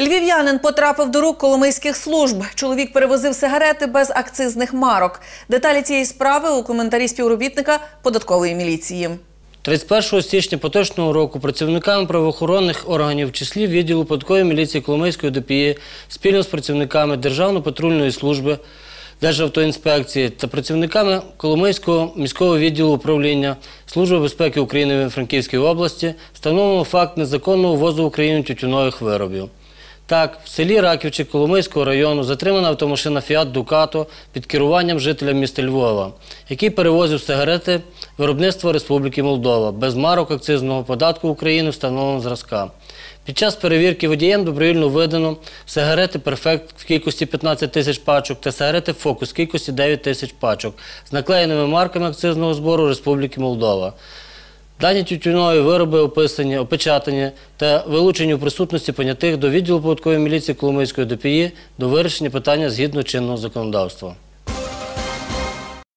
Львів'янин потрапив до рук коломийських служб. Чоловік перевозив сигарети без акцизних марок. Деталі цієї справи у коментарі співробітника податкової міліції. 31 січня поточного року працівниками правоохоронних органів в числі відділу податкової міліції Коломийської ДПІ спільно з працівниками Державної патрульної служби Державтоінспекції та працівниками Коломийського міського відділу управління Служби безпеки України в Франківській області встановлено факт незаконного ввозу в Україну тютюнових виробів. Так, в селі Раківчі Коломийського району затримана автомашина Фіат Дукато під керуванням жителя міста Львова, який перевозив сигарети виробництва Республіки Молдова без марок акцизного податку України встановленого зразка. Під час перевірки водієм добровільно видано сигарети Перфект в кількості 15 тисяч пачок та сигарети Фокус в кількості 9 тисяч пачок з наклеєними марками акцизного збору Республіки Молдова. Дані тютюнові вироби описані, опечатані та вилучені у присутності понятих до відділу податкової міліції Коломийської ДПІ до вирішення питання згідно чинного законодавства.